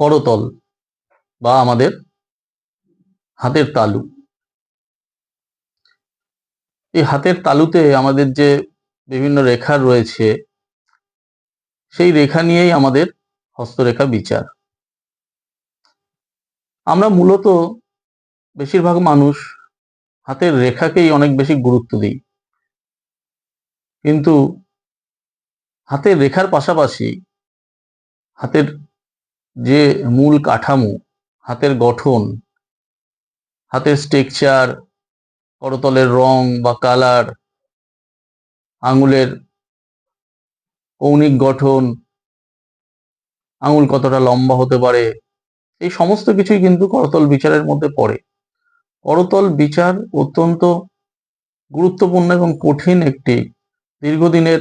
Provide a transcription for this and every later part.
করতল বা আমাদের হাতের তালু। এই হাতের তালুতে আমাদের যে বিভিন্ন রেখা রয়েছে, সেই রেখা নিয়েই আমাদের হস্তরেখা বিচার। আমরা মূলত বেশিরভাগ মানুষ হাতের রেখাকেই অনেক বেশি গুরুত্ব দিই। কিন্তু হাতের রেখার পাশাপাশি হাতের যে মূল কাঠামো, হাতের গঠন, হাতের স্ট্রেকচার করতলের রং বা কালার আঙুলের কৌণিক গঠন, আঙুল কতটা লম্বা হতে পারে, এই সমস্ত কিছুই কিন্তু করতল বিচারের মধ্যে পড়ে। করতল বিচার অত্যন্ত গুরুত্বপূর্ণ এবং কঠিন একটি দীর্ঘদিনের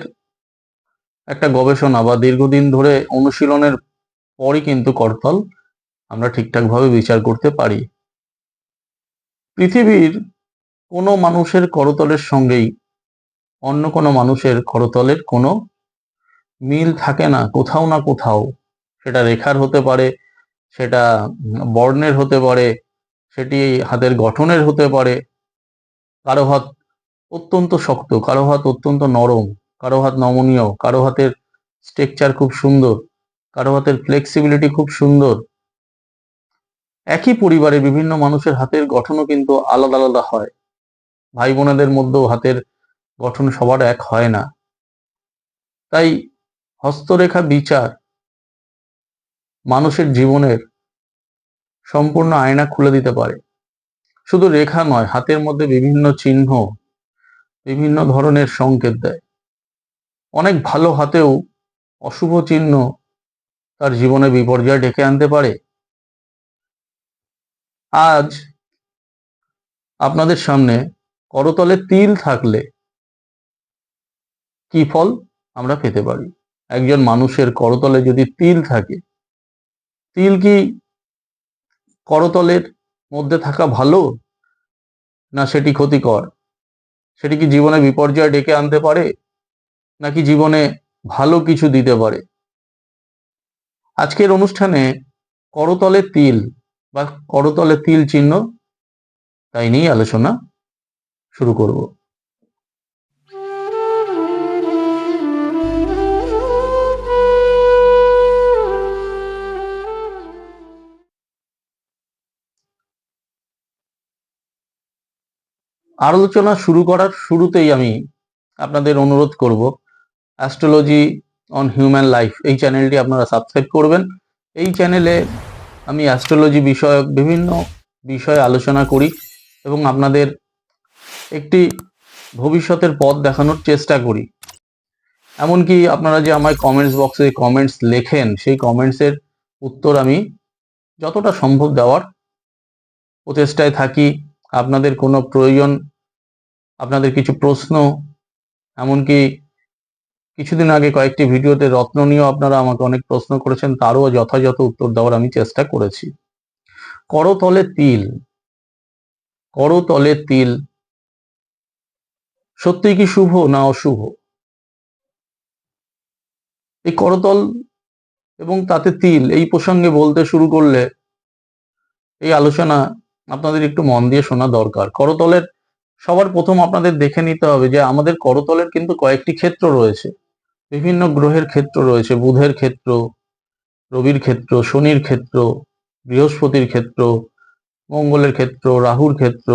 একটা গবেষণা বা দীর্ঘদিন ধরে অনুশীলনের পরই কিন্তু করতল আমরা ঠিকঠাকভাবে বিচার করতে পারি। পৃথিবীর কোনো মানুষের করতলের সঙ্গেই অন্য কোনো মানুষের করতলের কোনো মিল থাকে না, কোথাও না কোথাও। সেটা রেখার হতে পারে, সেটা বর্ণের হতে পারে, সেটি হাতের গঠনের হতে পারে। কারও হাত অত্যন্ত শক্ত, কারও হাত অত্যন্ত নরম, কারও হাত নমনীয়, কারও হাতের স্ট্রাকচার খুব সুন্দর। কারও হাতের ফ্লেক্সিবিলিটি খুব সুন্দর। একই পরিবারে বিভিন্ন মানুষের হাতের গঠনও কিন্তু আলাদা আলাদা হয়। ভাই বোনেদের মধ্যেও হাতের গঠন সবার এক হয় না। তাই হস্তরেখা বিচার মানুষের জীবনের সম্পূর্ণ আয়না খুলে দিতে পারে। শুধু রেখা নয়, হাতের মধ্যে বিভিন্ন চিহ্ন, বিভিন্ন ধরনের সংকেত দেয়। অনেক ভালো হাতেও অশুভ চিহ্ন তার জীবনে বিপর্যয় ডেকে আনতে পারে? আজ আপনাদের সামনে করতলে তিল থাকলে কি ফল আমরা পেতে পারি? একজন মানুষের করতলে যদি তিল থাকে, তিল কি করতলের মধ্যে থাকা ভালো না সেটি ক্ষতিকর? সেটি কি জীবনে বিপর্যয় ডেকে আনতে পারে? নাকি জীবনে ভালো কিছু দিতে পারে? আজকের অনুষ্ঠানে করতলে তিল বা করতলে তিল চিহ্ন তাই নিয়েই আলোচনা শুরু করব। আলোচনা শুরু করার শুরুতেই আমি আপনাদের অনুরোধ করব, অ্যাস্ট্রোলজি অন হিউম্যান লাইফ এই চ্যানেলটি আপনারা সাবস্ক্রাইব করবেন। এই চ্যানেলে আমি অ্যাস্ট্রোলজি বিষয়ক বিভিন্ন বিষয়ে আলোচনা করি এবং আপনাদের একটি ভবিষ্যতের পথ দেখানোর চেষ্টা করি। এমনকি আপনারা যে আমায় কমেন্টস বক্সে কমেন্টস লেখেন, সেই কমেন্টসের উত্তর আমি যতটা সম্ভব দেওয়ার প্রচেষ্টায় থাকি। আপনাদের কোনো প্রয়োজন, আপনাদের কিছু প্রশ্ন, এমনকি কিছুদিন আগে কয়েকটি ভিডিওতে রত্ন নিয়েও আপনারা আমাকে অনেক প্রশ্ন করেছেন, তারও যথাযথ উত্তর দেওয়ার আমি চেষ্টা করেছি। করতলে তিল করতলে তিল সত্যি কি শুভ না অশুভ? এই করতল এবং তাতে তিল, এই প্রসঙ্গে বলতে শুরু করলে এই আলোচনা আপনাদের একটু মন দিয়ে শোনা দরকার। করতলের সবার প্রথম আপনাদের দেখে নিতে হবে যে আমাদের করতলের কিন্তু কয়েকটি ক্ষেত্র রয়েছে। বিভিন্ন গ্রহের ক্ষেত্র রয়েছে, বুধের ক্ষেত্র, রবির ক্ষেত্র, শনির ক্ষেত্র, বৃহস্পতির ক্ষেত্র, মঙ্গলের ক্ষেত্র, রাহুর ক্ষেত্র,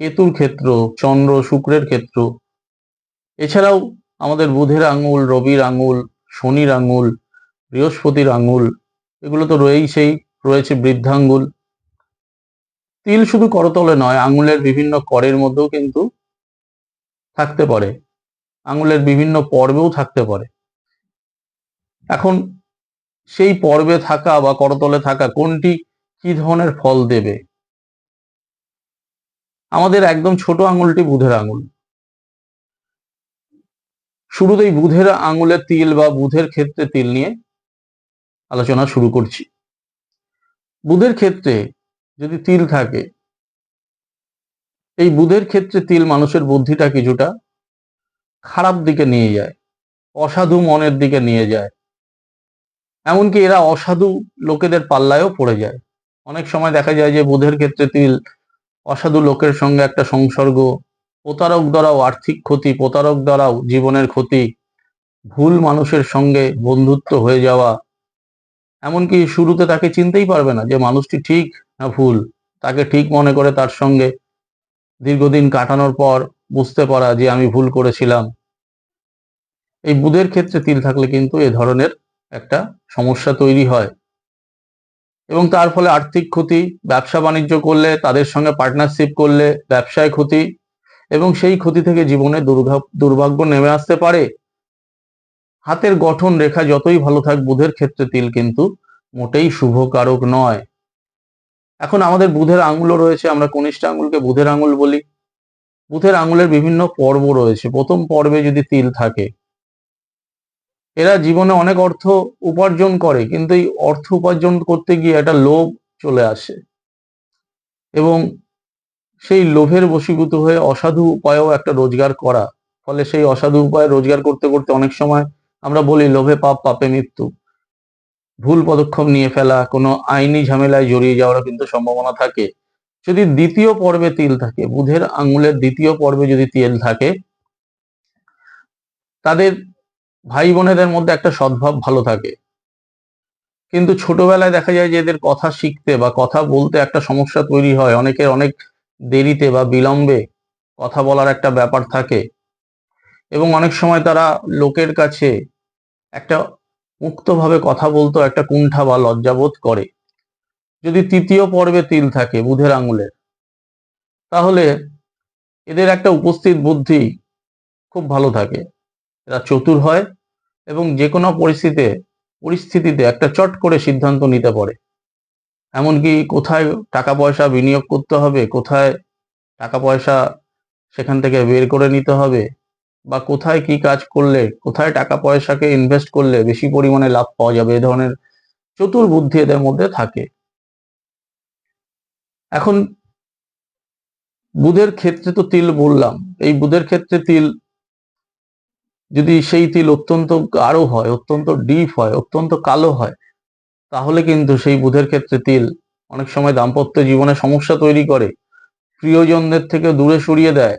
কেতুর ক্ষেত্র, চন্দ্র, শুক্রের ক্ষেত্র। এছাড়াও আমাদের বুধের আঙুল, রবির আঙুল, শনির আঙুল, বৃহস্পতির আঙুল, এগুলো তো রয়েইছেই, রয়েছে বৃদ্ধাঙ্গুল। তিল শুধু করতলে নয়, আঙুলের বিভিন্ন করের মধ্যেও কিন্তু থাকতে পারে। আঙুলের বিভিন্ন পর্বেও থাকতে পারে। এখন সেই পর্বে থাকা বা করতলে থাকা কোনটি কি ধরনের ফল দেবে? আমাদের একদম ছোট আঙুলটি বুধের আঙুল। শুরুতেই বুধের আঙুলের তিল বা বুধের ক্ষেত্রে তিল নিয়ে আলোচনা শুরু করছি। বুধের ক্ষেত্রে যদি তিল থাকে, এই বুধের ক্ষেত্রে তিল মানুষের বুদ্ধিটা কিছুটা খারাপ দিকে নিয়ে যায়, অসাধু মনের দিকে নিয়ে যায়। এমনকি এরা অসাধু লোকেদের পাল্লায়ও পড়ে যায়। অনেক সময় দেখা যায় যে বুধের ক্ষেত্রে তিল অসাধু লোকের সঙ্গে একটা সংসর্গ, প্রতারক দ্বারাও আর্থিক ক্ষতি, প্রতারক দ্বারাও জীবনের ক্ষতি, ভুল মানুষের সঙ্গে বন্ধুত্ব হয়ে যাওয়া। এমনকি শুরুতে তাকে চিনতেই পারবে না যে মানুষটি ঠিক না ভুল। তাকে ঠিক মনে করে তার সঙ্গে দীর্ঘদিন কাটানোর পর বুঝতে পারা যে আমি ভুল করেছিলাম। এই বুধের ক্ষেত্রে তিল থাকলে কিন্তু এ ধরনের একটা সমস্যা তৈরি হয়। এবং তার ফলে আর্থিক ক্ষতি, ব্যবসা বাণিজ্য করলে, তাদের সঙ্গে পার্টনারশিপ করলে, ব্যবসায় ক্ষতি এবং সেই ক্ষতি থেকে জীবনে দুর্ভা- দুর্ভাগ্য নেমে আসতে পারে। হাতের গঠন রেখা যতই ভালো থাক, বুধের ক্ষেত্রে তিল কিন্তু মোটেই শুভকারক নয়। এখন আমাদের বুধের আঙুলও রয়েছে, আমরা কনিষ্ঠ আঙুলকে বুধের আঙুল বলি। বুধের আঙুলের বিভিন্ন পর্ব রয়েছে। প্রথম পর্বে যদি তিল থাকে, এরা জীবনে অনেক অর্থ উপার্জন করে, কিন্তু এই অর্থ উপার্জন করতে গিয়ে একটা লোভ চলে আসে এবং সেই লোভের বশীভূত হয়ে অসাধু উপায়েও একটা রোজগার করা। ফলে সেই অসাধু উপায়ে রোজগার করতে করতে অনেক সময় আমরা বলি, লোভে পাপ, পাপে মৃত্যু। ভুল পদক্ষেপ নিয়ে ফেলা, কোনো আইনি ঝামেলায় জড়িয়ে যাওয়ার কিন্তু সম্ভাবনা থাকে। যদি দ্বিতীয় পর্বে তিল থাকে, বুধের আঙ্গুলের দ্বিতীয় পর্বে যদি তিল থাকে, তাদের ভাই বোনেদের মধ্যে একটা সদ্ভাব ভালো থাকে। কিন্তু ছোটবেলায় দেখা যায় যে এদের কথা শিখতে বা কথা বলতে একটা সমস্যা তৈরি হয়। অনেকের অনেক দেরিতে বা বিলম্বে কথা বলার একটা ব্যাপার থাকে। এবং অনেক সময় তারা লোকের কাছে একটা মুক্তভাবে কথা বলতো, একটা কুণ্ঠা বা লজ্জাবোধ করে। যদি তৃতীয় পর্বে তিল থাকে বুধের আঙুলের তাহলে এদের একটা উপস্থিত বুদ্ধি খুব ভালো থাকে। এরা চতুর হয় এবং যে কোনো পরিস্থিতিতে পরিস্থিতিতে একটা চট করে সিদ্ধান্ত নিতে পারে। এমনকি কোথায় টাকা পয়সা বিনিয়োগ করতে হবে, কোথায় টাকা পয়সা সেখান থেকে বের করে নিতে হবে, বা কোথায় কি কাজ করলে, কোথায় টাকা পয়সাকে ইনভেস্ট করলে বেশি পরিমাণে লাভ পাওয়া যাবে, এ ধরনের চতুর বুদ্ধি এদের মধ্যে থাকে। এখন বুধের ক্ষেত্রে তো তিল বললাম। এই বুধের ক্ষেত্রে তিল, যদি সেই তিল অত্যন্ত গাঢ় হয়, অত্যন্ত ডিপ হয়, অত্যন্ত কালো হয়, তাহলে কিন্তু সেই বুধের ক্ষেত্রে তিল অনেক সময় দাম্পত্য জীবনে সমস্যা তৈরি করে। প্রিয়জনদের থেকে দূরে সরিয়ে দেয়।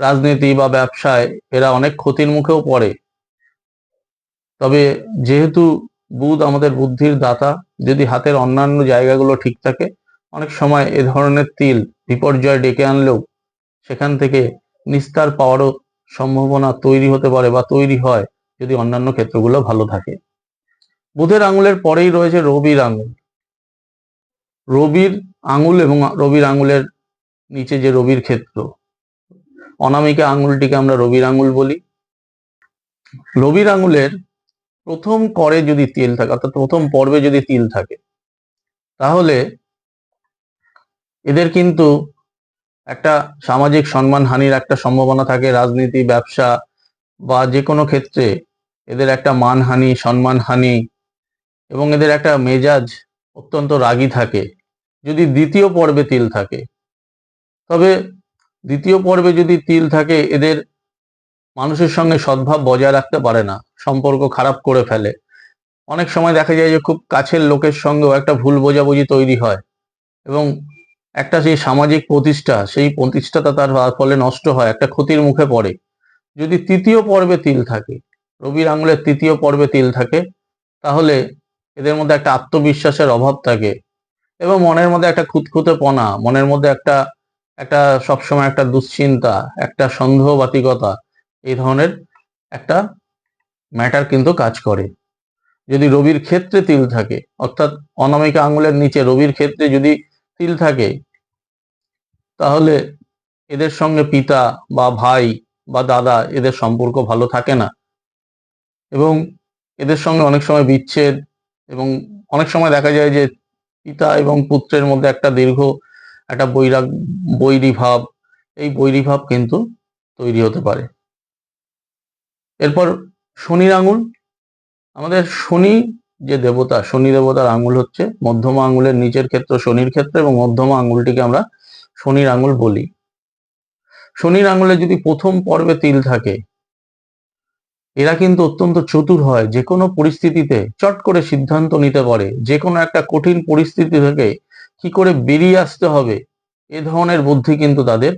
রাজনীতি বা ব্যবসায় এরা অনেক ক্ষতির মুখেও পড়ে। তবে যেহেতু বুধ আমাদের বুদ্ধির দাতা, যদি হাতের অন্যান্য জায়গাগুলো ঠিক থাকে অনেক সময় এ ধরনের তিল বিপর্যয় ডেকে আনলেও সেখান থেকে নিস্তার পাওয়ারও সম্ভাবনা তৈরি হতে পারে বা তৈরি হয় যদি অন্যান্য ক্ষেত্রগুলো ভালো থাকে। বুধের আঙুলের পরেই রয়েছে রবির আঙুল। রবির আঙুল এবং রবির আঙুলের নিচে যে রবির ক্ষেত্র, অনামিকা আঙুলটিকে আমরা রবির আঙুল বলি। রবির আঙুলের প্রথম করে যদি তিল থাকে, অর্থাৎ প্রথম পর্বে যদি তিল থাকে, তাহলে এদের কিন্তু একটা সামাজিক সম্মান হানির একটা সম্ভাবনা থাকে, রাজনীতি, ব্যবসা বা যে কোনো ক্ষেত্রে। এদের একটা মানহানি সম্মানহানি এবং এদের একটা মেজাজ অত্যন্ত রাগী থাকে। যদি দ্বিতীয় পর্বে তিল থাকে, তবে দ্বিতীয় পর্বে যদি তিল থাকে, এদের মানুষের সঙ্গে সদ্ভাব বজায় রাখতে পারে না, সম্পর্ক খারাপ করে ফেলে। অনেক সময় দেখা যায় যে খুব কাছের লোকের সঙ্গেও একটা ভুল বোঝাবুঝি তৈরি হয় এবং একটা সেই সামাজিক প্রতিষ্ঠা, সেই প্রতিষ্ঠাটা তার ফলে নষ্ট হয়, একটা ক্ষতির মুখে পড়ে। যদি তৃতীয় পর্বে তিল থাকে, রবির আঙুলের তৃতীয় পর্বে তিল থাকে, তাহলে এদের মধ্যে একটা আত্মবিশ্বাসের অভাব থাকে এবং মনের মধ্যে একটা খুঁতখুঁতেপনা মনের মধ্যে একটা একটা সবসময় একটা দুশ্চিন্তা, একটা সন্দেহবাতিকতা, এই ধরনের একটা ম্যাটার কিন্তু কাজ করে। যদি রবির ক্ষেত্রে তিল থাকে, অর্থাৎ অনামিকা আঙুলের নিচে রবির ক্ষেত্রে যদি তিল থাকে, তাহলে এদের সঙ্গে পিতা বা ভাই বা দাদা এদের সম্পর্ক ভালো থাকে না। এবং এদের সঙ্গে অনেক সময় বিচ্ছেদ এবং অনেক সময় দেখা যায় যে পিতা এবং পুত্রের মধ্যে একটা দীর্ঘ, একটা বৈরাগ বৈরী ভাব এই বৈরী ভাব কিন্তু তৈরি হতে পারে। এরপর শনির আঙুল, আমাদের শনি যে দেবতা, শনি দেবতার আঙুল হচ্ছে মধ্যমা আঙুলের নিচের ক্ষেত্র শনির ক্ষেত্র এবং মধ্যমা আঙুলটিকে আমরা শনির আঙুল বলি। শনির আঙুলে যদি প্রথম পর্বে তিল থাকে, এরা কিন্তু অত্যন্ত চতুর হয়, যে কোনো পরিস্থিতিতে চট করে সিদ্ধান্ত নিতে পারে, যে কোনো একটা কঠিন পরিস্থিতি থেকে কি করে বেরিয়ে আসতে হবে, এ ধরনের বুদ্ধি কিন্তু তাদের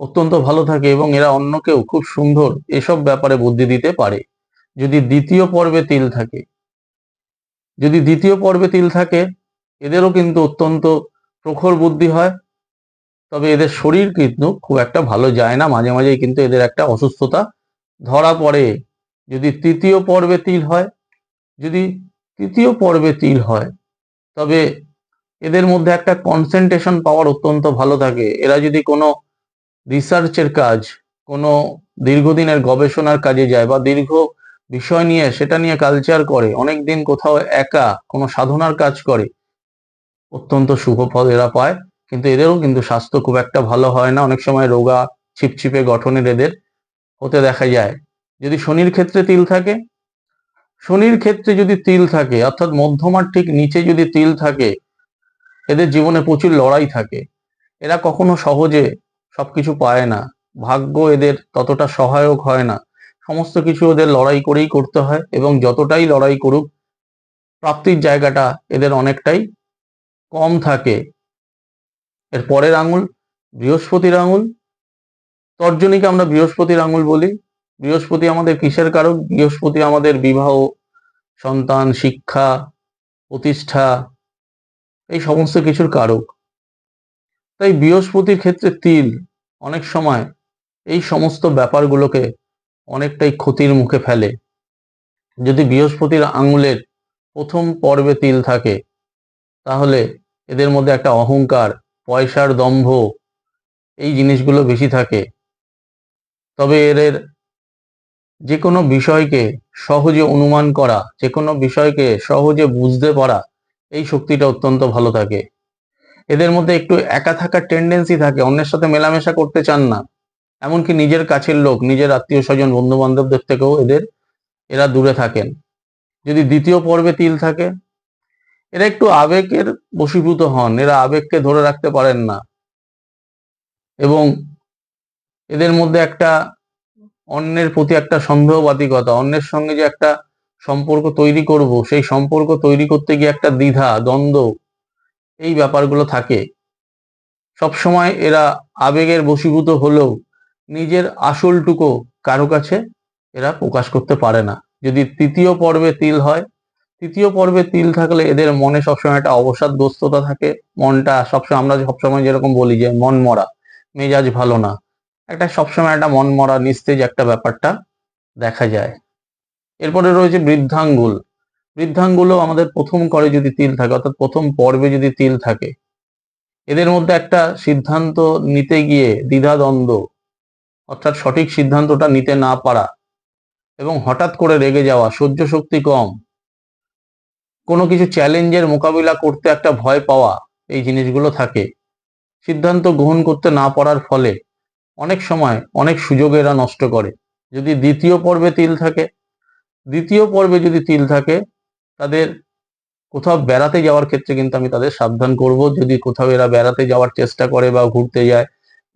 অত্যন্ত ভালো থাকে এবং এরা অন্যকেও খুব সুন্দর এসব ব্যাপারে বুদ্ধি দিতে পারে। যদি দ্বিতীয় পর্বে তিল থাকে যদি দ্বিতীয় পর্বে তিল থাকে, এদেরও কিন্তু অত্যন্ত প্রখর বুদ্ধি হয়। তবে এদের শরীর কিন্তু খুব একটা ভালো যায় না। মাঝে মাঝেই কিন্তু এদের একটা অসুস্থতা ধরা পড়ে। যদি তৃতীয় পর্বে তিল হয়, যদি তৃতীয় পর্বে তিল হয়, তবে এদের মধ্যে একটা কনসেন্ট্রেশন পাওয়ার অত্যন্ত ভালো থাকে। এরা যদি কোনো রিসার্চের কাজ, কোনো দীর্ঘদিনের গবেষণার কাজে যায় বা দীর্ঘ বিষয় নিয়ে, সেটা নিয়ে কালচার করে অনেক দিন কোথাও একা কোনো সাধনার কাজ করে, অত্যন্ত শুভ ফল এরা পায়, কিন্তু এদেরও কিন্তু স্বাস্থ্য খুব একটা ভালো হয় না। অনেক সময় রোগা ছিপছিপে গঠনের এদের হতে দেখা যায়। যদি শনির ক্ষেত্রে তিল থাকে, শনির ক্ষেত্রে যদি তিল থাকে, অর্থাৎ মধ্যমার ঠিক নিচে যদি তিল থাকে, এদের জীবনে প্রচুর লড়াই থাকে। এরা কখনো সহজে সবকিছু পায় না। ভাগ্য এদের ততটা সহায়ক হয় না। সমস্ত কিছু ওদের লড়াই করেই করতে হয় এবং যতটাই লড়াই করুক, প্রাপ্তির জায়গাটা এদের অনেকটাই কম থাকে। এর পরের আঙুল বৃহস্পতির আঙুল। তর্জনীকে আমরা বৃহস্পতির আঙুল বলি। বৃহস্পতি আমাদের কিসের কারক? বৃহস্পতি আমাদের বিবাহ, সন্তান, শিক্ষা, প্রতিষ্ঠা, এই সমস্ত কিছুর কারক। তাই বৃহস্পতির ক্ষেত্রে তিল অনেক সময় এই সমস্ত ব্যাপারগুলোকে অনেকটাই ক্ষতির মুখে ফেলে। যদি বৃহস্পতির আঙুলের প্রথম পর্বে তিল থাকে, তাহলে এদের মধ্যে একটা অহংকার, পয়সার দম্ভ, এই জিনিসগুলো বেশি থাকে। তবে এদের যে কোনো বিষয়কে সহজে অনুমান করা যে কোনো বিষয়কে সহজে বুঝতে পারা, এই শক্তিটা অত্যন্ত ভালো থাকে। এদের মধ্যে একটু একা থাকার টেন্ডেন্সি থাকে, অন্যের সাথে মেলামেশা করতে চান না। এমনকি নিজের কাছের লোক, নিজের আত্মীয় স্বজন বন্ধু বান্ধবদের থেকেও এদের, এরা দূরে থাকেন। যদি দ্বিতীয় পর্বে তিল থাকে, এরা একটু আবেগের বশীভূত হন। এরা আবেগকে ধরে রাখতে পারেন না। এবং এদের মধ্যে একটা অন্যের প্রতি একটা সন্দেহবাদিকতা, অন্যের সঙ্গে যে একটা সম্পর্ক তৈরি করব, সেই সম্পর্ক তৈরি করতে গিয়ে একটা দ্বিধা, দ্বন্দ্ব, এই ব্যাপারগুলো থাকে। সবসময় এরা আবেগের বশীভূত হলেও নিজের আসলটুকু কারও কাছে এরা প্রকাশ করতে পারে না। যদি তৃতীয় পর্বে তিল হয়, তৃতীয় পর্বে তিল থাকলে এদের মনে সবসময় একটা অবসাদগ্রস্ততা থাকে। মনটা সবসময়, আমরা সবসময় যেরকম বলি যে মন মরা, মেজাজ ভালো না। একটা সবসময় একটা মন মরা, নিস্তেজ একটা ব্যাপারটা দেখা যায়। এরপরে রয়েছে বৃদ্ধাঙ্গুল। বৃদ্ধাঙ্গুলও আমাদের প্রথম করে যদি তিল থাকে, অর্থাৎ প্রথম পর্বে যদি তিল থাকে, এদের মধ্যে একটা সিদ্ধান্ত নিতে গিয়ে দ্বিধাদ্বন্দ্ব অর্থাৎ সঠিক সিদ্ধান্তটা নিতে না পারা এবং হঠাৎ করে রেগে যাওয়া, সহ্য শক্তি কম, কোনো কিছু চ্যালেঞ্জের মোকাবিলা করতে একটা ভয় পাওয়া, এই জিনিসগুলো থাকে। সিদ্ধান্ত গ্রহণ করতে না পারার ফলে অনেক সময় অনেক সুযোগ এরা নষ্ট করে। যদি দ্বিতীয় পর্বে তিল থাকে, দ্বিতীয় পর্বে যদি তিল থাকে, তাদের কোথাও বেড়াতে যাওয়ার ক্ষেত্রে কিন্তু আমি তাদের সাবধান করব। যদি কোথাও এরা বেড়াতে যাওয়ার চেষ্টা করে বা ঘুরতে যায়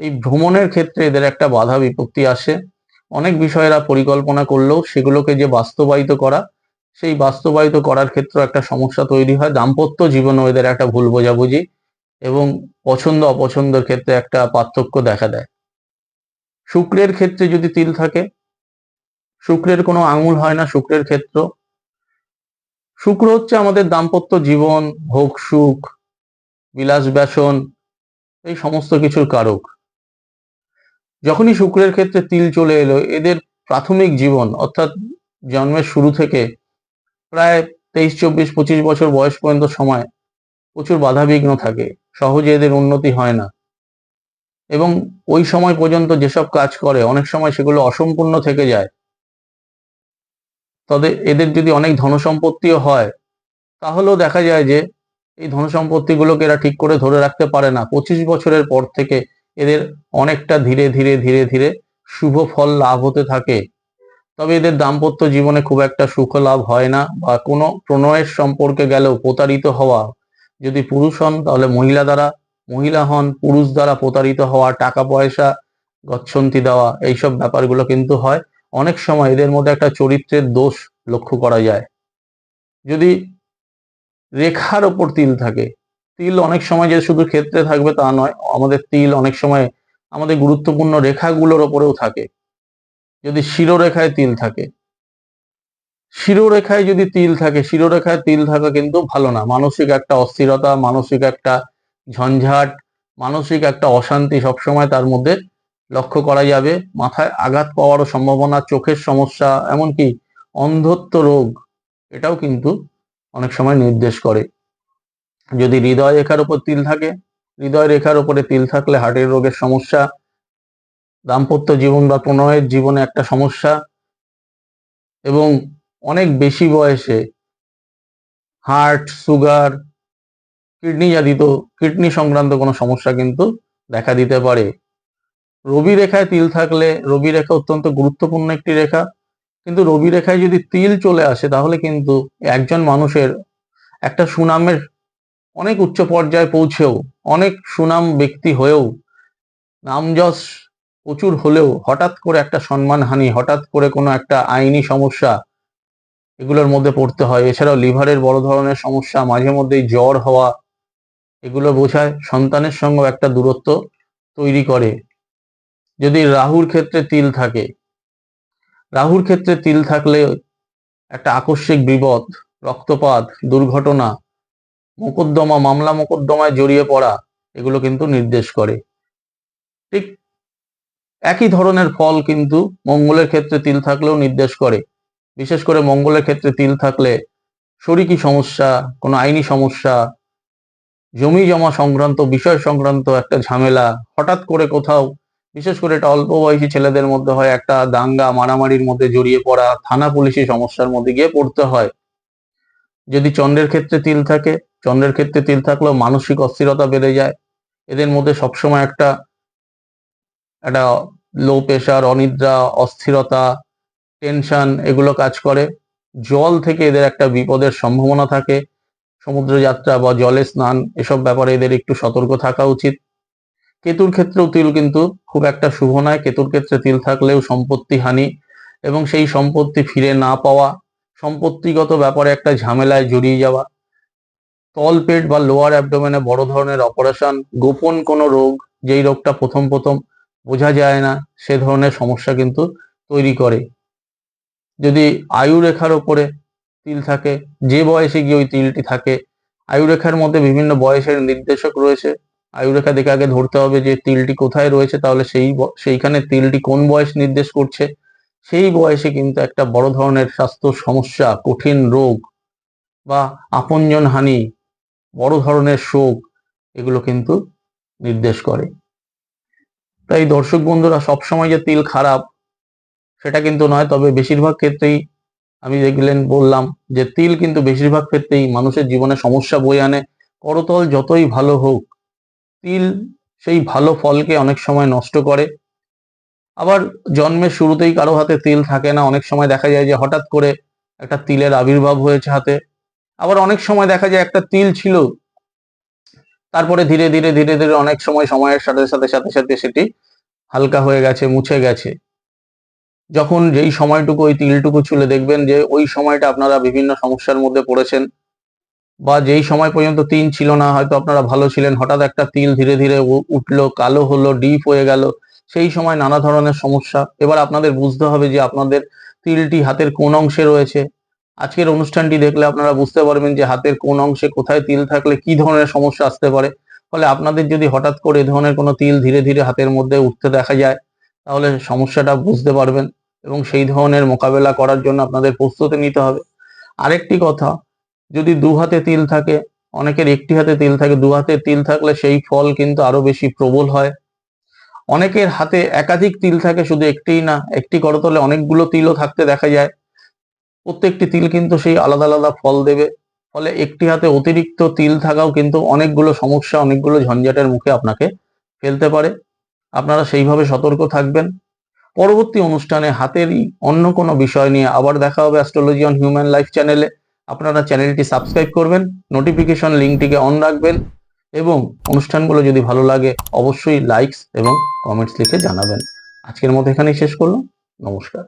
এই ভ্রমণের ক্ষেত্রে এদের একটা বাধা বিপত্তি আসে। অনেক বিষয় এরা পরিকল্পনা করলেও সেগুলোকে যে বাস্তবায়িত করা, সেই বাস্তবায়িত করার ক্ষেত্রে একটা সমস্যা তৈরি হয়। দাম্পত্য জীবনেও এদের একটা ভুল বোঝাবুঝি এবং পছন্দ অপছন্দের ক্ষেত্রে একটা পার্থক্য দেখা দেয়। শুক্রের ক্ষেত্রে যদি তিল থাকে, শুক্রের কোনো আঙুল হয় না শুক্রের ক্ষেত্র। শুক্র হচ্ছে আমাদের দাম্পত্য জীবন, ভোগ, সুখ বিলাস ব্যাসন এই সমস্ত কিছুর কারক। যখনই শুক্রের ক্ষেত্রে তিল চলে এলো, এদের প্রাথমিক জীবন, অর্থাৎ জন্মের শুরু থেকে প্রায় তেইশ, চব্বিশ, পঁচিশ বছর বয়স পর্যন্ত সময় প্রচুর বাধাবিঘ্ন থাকে, সহজে এদের উন্নতি হয় না। এবং ওই সময় পর্যন্ত যেসব কাজ করে, অনেক সময় সেগুলো অসম্পূর্ণ থেকে যায়। তবে এদের যদি অনেক ধনসম্পত্তিও হয়, তাহলেও দেখা যায় যে এই ধনসম্পত্তিগুলোকে এরা ঠিক করে ধরে রাখতে পারে না। পঁচিশ বছরের পর থেকে এদের অনেকটা ধীরে ধীরে ধীরে ধীরে শুভ ফল লাভ হতে থাকে। তবে এদের দাম্পত্য জীবনে খুব একটা সুখ লাভ হয় না বা কোনো প্রণয়ের সম্পর্কে গেলেও প্রতারিত হওয়া। যদি পুরুষ হন, তাহলে মহিলা দ্বারা, মহিলা হন, পুরুষ দ্বারা প্রতারিত হওয়া টাকা পয়সা গচ্ছন্তি দেওয়া, এইসব ব্যাপারগুলো কিন্তু হয়। অনেক সময় এদের মধ্যে একটা চরিত্রের দোষ লক্ষ্য করা যায়। যদি রেখার ওপর তিল থাকে তিল অনেক সময় যে শুধু ক্ষেত্রে থাকবে তা নয়, আমাদের তিল অনেক সময় আমাদের গুরুত্বপূর্ণ রেখাগুলোর ওপরেও থাকে। যদি শিরোরেখায় তিল থাকে, শিরোরেখায় যদি তিল থাকে, শিরোরেখায় তিল থাকা কিন্তু ভালো না। মানসিক একটা অস্থিরতা, মানসিক একটা ঝঞ্ঝাট, মানসিক একটা অশান্তি সবসময় তার মধ্যে লক্ষ্য করা যাবে। মাথায় আঘাত পাওয়ারও সম্ভাবনা, চোখের সমস্যা, এমনকি অন্ধত্ব রোগ, এটাও কিন্তু অনেক সময় নির্দেশ করে। যদি হৃদয় রেখার উপর তিল থাকে, হৃদয় রেখার উপরে তিল থাকলে হার্টের রোগের সমস্যা, দাম্পত্য জীবন বা প্রণয়ের জীবনে একটা সমস্যা, এবং অনেক বেশি বয়সে হার্ট, সুগার, কিডনি জাতীয়, কিডনি সংক্রান্ত কোনো সমস্যা কিন্তু দেখা দিতে পারে। রবি রেখায় তিল থাকলে, রবি রেখা অত্যন্ত গুরুত্বপূর্ণ একটি রেখা। কিন্তু রবি রেখায় যদি তিল চলে আসে, তাহলে কিন্তু একজন মানুষের একটা সুনামের অনেক উচ্চ পর্যায়ে পৌঁছেও, অনেক সুনাম ব্যক্তি হয়েও, নামযশ প্রচুর হলেও হঠাৎ করে একটা সম্মানহানি, হঠাৎ করে কোনো একটা আইনি সমস্যা এগুলোর মধ্যে পড়তে হয়। এছাড়াও লিভারের বড় ধরনের সমস্যা, মাঝে মধ্যেই জ্বর হওয়া, এগুলো বোঝায় সন্তানের সঙ্গে একটা দূরত্ব তৈরি করে। যদি রাহুর ক্ষেত্রে তিল থাকে, রাহুর ক্ষেত্রে তিল থাকলে একটা আকস্মিক বিপদ, রক্তপাত, দুর্ঘটনা মোকদ্দমা, মামলা মোকদ্দমায় জড়িয়ে পড়া, এগুলো কিন্তু নির্দেশ করে। ঠিক একই ধরনের ফল কিন্তু মঙ্গলের ক্ষেত্রে তিল থাকলেও নির্দেশ করে। বিশেষ করে মঙ্গলের ক্ষেত্রে তিল থাকলে শরিকি সমস্যা, কোনো আইনি সমস্যা, জমি জমা সংক্রান্ত, বিষয় সংক্রান্ত একটা ঝামেলা, হঠাৎ করে কোথাও, বিশেষ করে এটা অল্প বয়সী ছেলেদের মধ্যে হয়, একটা দাঙ্গা, মারামারির মধ্যে জড়িয়ে পড়া, থানা পুলিশি সমস্যার মধ্যে গিয়ে পড়তে হয়। যদি চন্দ্রের ক্ষেত্রে তিল থাকে, চন্দ্রের ক্ষেত্রে তিল থাকলেও মানসিক অস্থিরতা বেড়ে যায়। এদের মধ্যে সবসময় একটা একটা লো প্রেশার অনিদ্রা, অস্থিরতা টেনশন এগুলো কাজ করে। জল থেকে এদের একটা বিপদের সম্ভাবনা থাকে। সমুদ্র যাত্রা বা জলে স্নান, এসব ব্যাপারে এদের একটু সতর্ক থাকা উচিত। কেতুর ক্ষেত্রেও তিল কিন্তু খুব একটা শুভ নয়। কেতুর ক্ষেত্রে তিল থাকলেও সম্পত্তি হানি এবং সেই সম্পত্তি ফিরে না পাওয়া সম্পত্তিগত ব্যাপারে একটা ঝামেলায় জড়িয়ে যাওয়া, তল পেট বা লোয়ার অ্যাবডোমেনে বড় ধরনের অপারেশন গোপন কোনো রোগ যেই রোগটা প্রথম প্রথম বোঝা যায় না, সে ধরনের সমস্যা কিন্তু তৈরি করে। যদি আয়ু রেখার ওপরে তিল থাকে, যে বয়সে গিয়ে ওই তিলটি থাকে আয়ু রেখার মধ্যে বিভিন্ন বয়সের নির্দেশক রয়েছে। আয়ুরেখা দেখে আগে ধরতে হবে যে তিলটি কোথায় রয়েছে, তাহলে সেই সেইখানে তিলটি কোন বয়স নির্দেশ করছে সেই বয়সে কিন্তু একটা বড় ধরনের স্বাস্থ্য সমস্যা, কঠিন রোগ বা আপনজন হানি বড় ধরনের শোক, এগুলো কিন্তু নির্দেশ করে। তাই দর্শক বন্ধুরা, সবসময় যে তিল খারাপ, সেটা কিন্তু নয়, তবে বেশিরভাগ ক্ষেত্রেই আমি দেখলেন বললাম যে তিল কিন্তু বেশিরভাগ ক্ষেত্রেই মানুষের জীবনে সমস্যা বয়ে আনে। করতল যতই ভালো হোক, তিল সেই ভালো ফলকে অনেক সময় নষ্ট করে। আবার জন্মের শুরুতেই কারও হাতে তিল থাকে না, অনেক সময় দেখা যায় যে হঠাৎ করে একটা তিলের আবির্ভাব হয়েছে হাতে। আবার অনেক সময় দেখা যায় একটা তিল ছিল, তারপরে ধীরে ধীরে ধীরে ধীরে অনেক সময় সময়ের সাথে সাথে সাথে সাথে সেটি হালকা হয়ে গেছে, মুছে গেছে। যখন যেই সময়টুকু ওই তিলটুকু ছুলে, দেখবেন যে ওই সময়টা আপনারা বিভিন্ন সমস্যার মধ্যে পড়েছেন বা যেই সময় পর্যন্ত তিন ছিল না, হয়তো আপনারা ভালো ছিলেন, হঠাৎ একটা তিল ধীরে ধীরে উঠল, কালো হলো, ডিপ হয়ে গেল সেই সময় নানা ধরনের সমস্যা। এবার আপনাদের বুঝতে হবে যে আপনাদের তিলটি হাতের কোন অংশে রয়েছে। আজকের অনুষ্ঠানটি দেখলে আপনারা বুঝতে পারবেন যে হাতের কোন অংশে কোথায় তিল থাকলে কি ধরনের সমস্যা আসতে পারে। ফলে আপনাদের যদি হঠাৎ করে এ ধরনের কোনো তিল ধীরে ধীরে হাতের মধ্যে উঠতে দেখা যায়, তাহলে সমস্যাটা বুঝতে পারবেন এবং সেই ধরনের মোকাবেলা করার জন্য আপনাদের প্রস্তুতি নিতে হবে। আরেকটি কথা, যদি দু হাতে তিল থাকে, অনেকের একটি হাতে তিল থাকে, দু হাতে তিল থাকলে সেই ফল কিন্তু আরও বেশি প্রবল হয়। অনেকের হাতে একাধিক তিল থাকে, শুধু একটিই না, একটি করতলে অনেকগুলো তিলও থাকতে দেখা যায়। প্রত্যেকটি তিল কিন্তু সেই আলাদা আলাদা ফল দেবে, ফলে একটি হাতে অতিরিক্ত তিল থাকাও কিন্তু অনেকগুলো সমস্যা, অনেকগুলো ঝঞ্ঝাটের মুখে আপনাকে ফেলতে পারে। আপনারা সেইভাবে সতর্ক থাকবেন। পরবর্তী অনুষ্ঠানে হাতেরই অন্য কোনো বিষয় নিয়ে আবার দেখা হবে অ্যাস্ট্রোলজি অন হিউম্যান লাইফ চ্যানেলে আপনারা চ্যানেলটি সাবস্ক্রাইব করবেন, নোটিফিকেশন লিঙ্কটিকে অন রাখবেন। এবং অনুষ্ঠানগুলো যদি ভালো লাগে, অবশ্যই লাইকস এবং কমেন্টস লিখে জানাবেন। আজকের মতো এখানেই শেষ করলাম। নমস্কার।